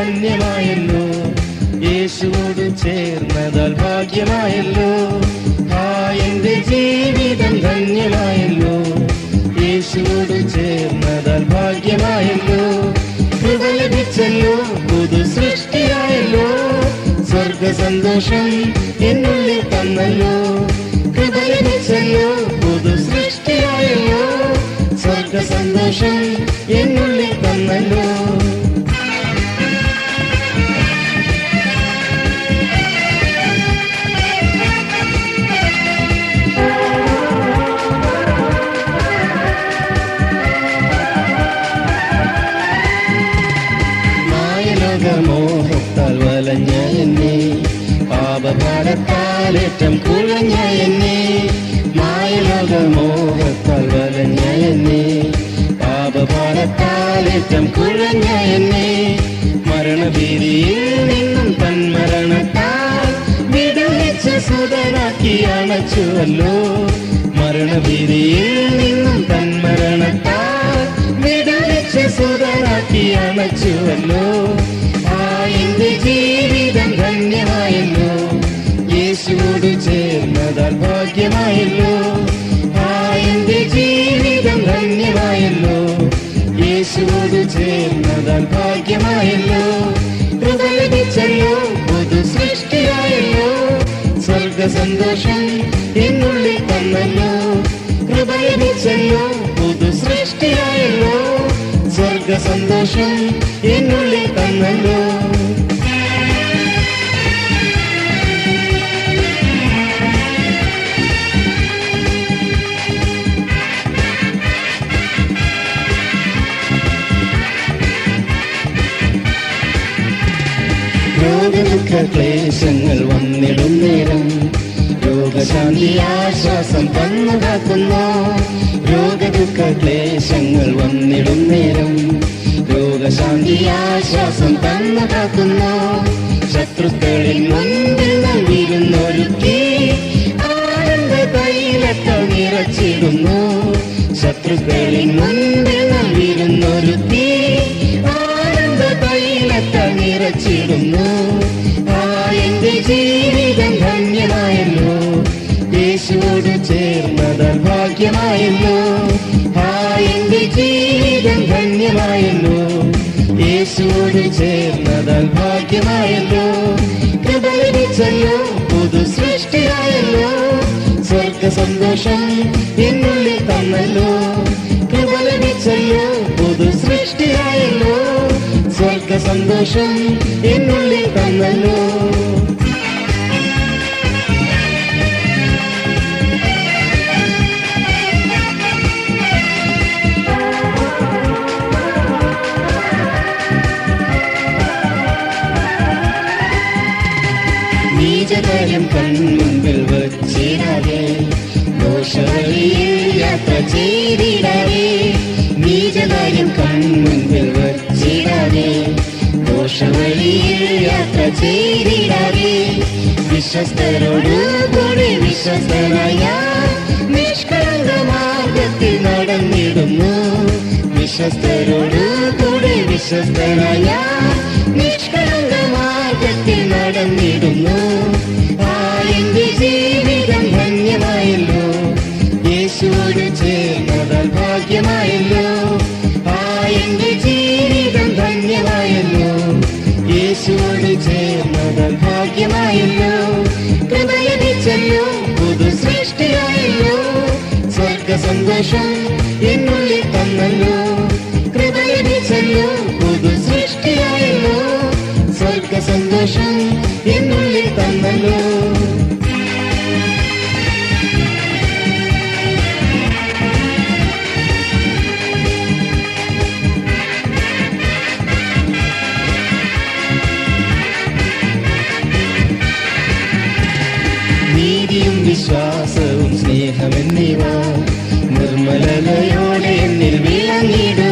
ധന്യമായല്ലോ യേശുവോട് ചേർന്നതാൽ ഭാഗ്യമായല്ലോ. ആ എന്റെ ജീവിതം ധന്യമായല്ലോ. യേശുവോട് ചേർന്നതാൽ ഭാഗ്യമായല്ലോ. കൃപ ലഭിച്ചല്ലോ പുതു സൃഷ്ടിയായല്ലോ സ്വർഗ സന്തോഷം എന്നുള്ളിൽ തന്നല്ലോ. കൃപ ലഭിച്ചല്ലോ പുതു സൃഷ്ടിയായല്ലോ സ്വർഗ സന്തോഷം എന്നുള്ളിൽ തന്നല്ലോ. പാപഭാരത്താലേറ്റം കുഴഞ്ഞ എന്നെ. മായലോകമോഹത്താൽ വലഞ്ഞ എന്നെ. പാപഭാരത്താലേറ്റം കുഴഞ്ഞ എന്നെ. മരണഭീതിയിൽ നിന്നും തന്മരണത്താൽ വിടുവിച്ച സുതനാക്കി അണച്ചുവല്ലോ. മരണഭീതിയിൽ നിന്നും തന്മരണത്താൽ വിടുവിച്ച സുതനാക്കി അണച്ചുവല്ലോ. ആ എന്റെ ജീവിതം ധന്യമായല്ലോ. യേശുവോട് ചേർന്നതാൽ ഭാഗ്യമായല്ലോ. ആ എന്റെ ജീവിതം ധന്യമായല്ലോ. യേശുവോട് ചേർന്നതാൽ ഭാഗ്യമായല്ലോ. കൃപ ലഭിച്ചല്ലോ പുതു സൃഷ്ടിയായല്ലോ. സ്വർഗ സന്തോഷം എന്നുള്ളിൽ തന്നല്ലോ. കൃപ ലഭിച്ചല്ലോ പുതു സൃഷ്ടിയായല്ലോ. സ്വർഗ സന്തോഷം എന്നുള്ളിൽ തന്നല്ലോ. രോഗദുഃഖ ക്ലേശങ്ങൾ വന്നിടും നേരം. രോഗശാന്തി ആശ്വാസം തന്നു കാക്കുന്നു രോഗദുഃഖ ക്ലേശങ്ങൾ വന്നിടും നേരം. രോഗശാന്തി ആശ്വാസം തന്നു കാക്കുന്നു ശത്രുക്കളിൽ മുൻപിൽ നൽകിയിരുന്നൊരുക്കി ആനന്ദ തൈലക്കൾ നിറച്ചിടുന്നു. ശത്രുക്കളിൽ മുൻപിൽ ജീവിതം ധന്യമായല്ലോ. യേശുവോട് ചേർന്നതാൽ ഭാഗ്യമായല്ലോ. കൃപ ലഭിച്ചല്ലോ പുതു സൃഷ്ടിയായല്ലോ സ്വർഗ സന്തോഷം എന്നുള്ളിൽ തന്നല്ലോ. കൃപ ലഭിച്ചല്ലോ പുതു സൃഷ്ടിയായല്ലോ സ്വർഗ സന്തോഷം എന്നുള്ളിൽ തന്നല്ലോ. നീചകാര്യം കൺമുമ്പിൽ വച്ചിടവേ. ദോഷവഴിയിൽ യാത്ര നീചകാര്യം കൺമുമ്പിൽ വച്ചിടവേ. ദോഷവഴിയിൽ വിശ്വസ്തരോട് കൂടി വിശ്വസ്തനായ നിഷ്കളങ്ക മാർഗത്തിൽ നടന്നിടുന്നു. വിശ്വസ്തരോട് കൂടി വിശ്വസ്തനായ നിഷ്കളങ്ക മാർഗത്തിൽ നടന്നിടുന്നു. ആ എന്റെ ജീവിതം ധന്യമായല്ലോ. യേശുവോട് ചേർന്നതാൽ ഭാഗ്യമായല്ലോ. ആ എന്റെ ജീവിതം ധന്യമായല്ലോ. യേശുവോട് ചേർന്നതാൽ ഭാഗ്യമായല്ലോ. കൃപ ലഭിച്ചല്ലോ പുതു സൃഷ്ടിയായല്ലോ സ്വർഗ സന്തോഷം എന്നുള്ളിൽ സന്തോഷം എന്നുള്ളിൽ തന്നല്ലോ. നീതിയും വിശ്വാസവും സ്നേഹമെന്നിവ നിർമ്മലതയോടെ എന്നിൽ വിളങ്ങിടുക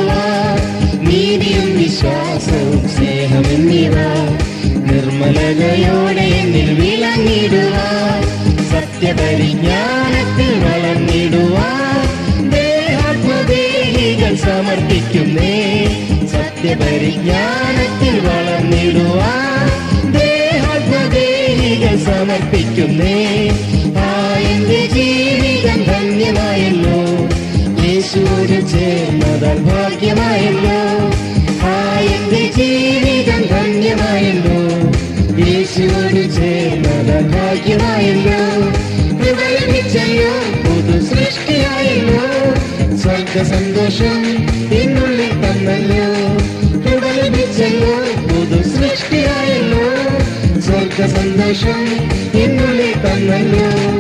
സത്യപരിജ്ഞാനത്തിൽ വളർന്നിടുക ദേഹാത്മദേഹികൾ സമർപ്പിക്കും സമർപ്പിക്കുന്നേ. സത്യപരിജ്ഞാനത്തിൽ വളർന്നിടുവാൻ ദേഹാത്മദേഹികൾ സമർപ്പിക്കുന്നേ. ആ എന്റെ ജീവിതം ധന്യമായല്ലോ. യേശുവോട് ചേർന്നതാൽ ഭാഗ്യമായല്ലോ. ആ എന്റെ ജീവിതം ധന്യമായല്ലോ. യേശുവോട് ചേർന്നതാൽ ഭാഗ്യമായല്ലോ. സന്തോഷം എന്നുള്ളിൽ തന്നല്ലോ. കൃപ ലഭിച്ചല്ലോ പുതു സൃഷ്ടിയായല്ലോ. സ്വർഗ സന്തോഷം എന്നുള്ളിൽ തന്നല്ലോ.